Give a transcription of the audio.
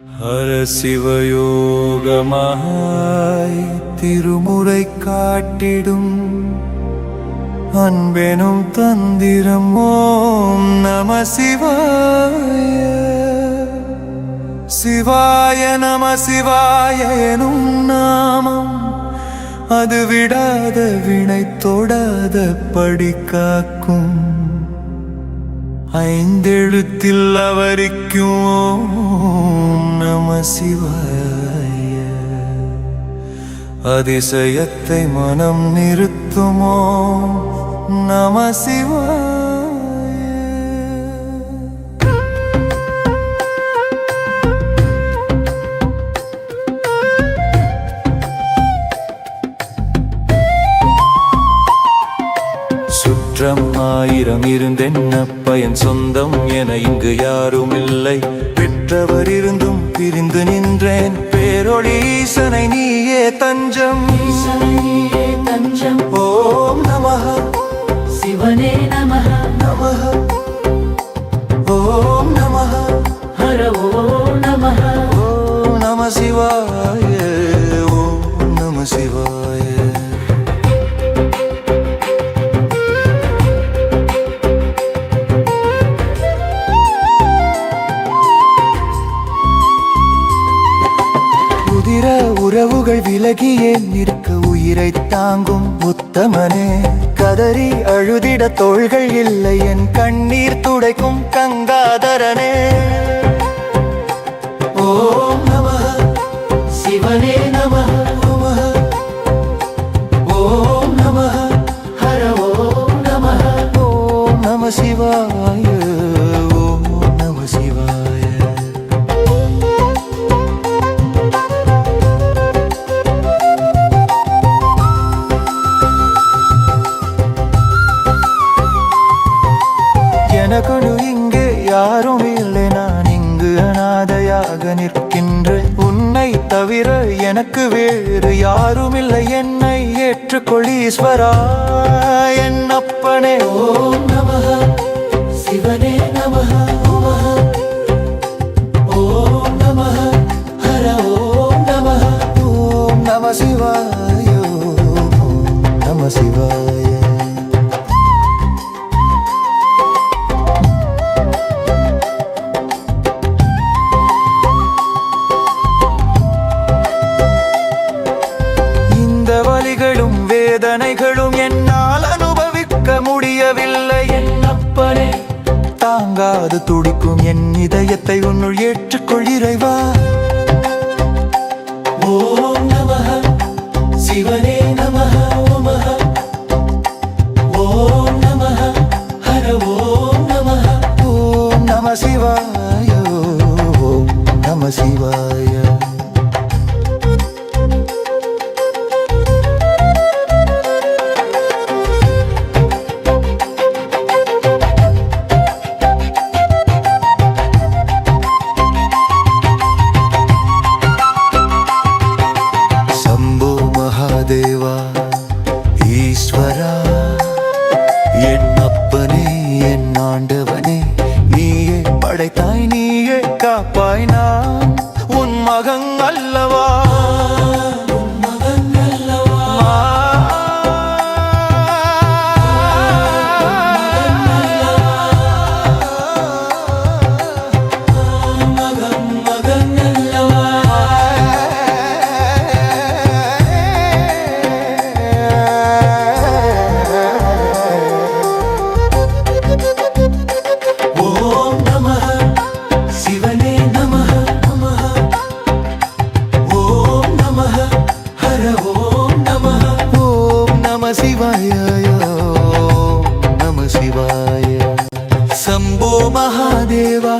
ஹர சிவயோகமாய் திருமுறை காட்டிடும் அன்பெனும் தந்திரம் ஓம் நம சிவாய. சிவாய நம சிவாய எனும் நாமம் அது விடாத வினை தொடாத படி காக்கும். ஐந்தெழுத்தில் அவரிக்கும் சிவாய. அதிசயத்தை மனம் நிறுத்துமோ? நம சிவாய. ஆயிரம் இருந்தென்ன பயன் சொந்தம் என இங்கு யாரும் இல்லை பெற்றவர் இருந்தும் பிரிந்து நின்றேன். பேரொளி ஈசனை நீயே தஞ்சம். தஞ்சம் ஓம் நமஹ. சிவனே நமः நமஹ. ஓம் நமஹ. ஹர ஓம் நமः ஓம் நம சிவாய. உறவுகள் விலகியே நிற்க உயிரை தாங்கும் உத்தமனே. கதறி அழுதிட தோள்கள் இல்லை. என் கண்ணீர் துடைக்கும் கங்காதரனே. ஓம் நம சிவனே நம. ஓம் நம. ஹர ஓம் நம. ஓம் நம சிவாய அனாதையாக நிற்கின்றேன் உன்னை தவிர எனக்கு வேறு யாரும் இல்லை என்னை ஏற்றுக்கொள் ஈஸ்வரா என் அப்பனே. ஓம் நமः சிவனே நமः ஓம் நமः ஹர ஓம் நமः ஓம் நம சிவாய என்னால் அனுபவிக்க முடியவில்லை. என் அப்பனே. தாங்காது துடிக்கும் என் இதயத்தை உன்னுள் ஏற்றுக்கொள் இறைவா. ஓம் நம சிவனே நம ஓமः ஓம் நம ஹர ஓம் நம ஓம் நம சிவா দেওয়া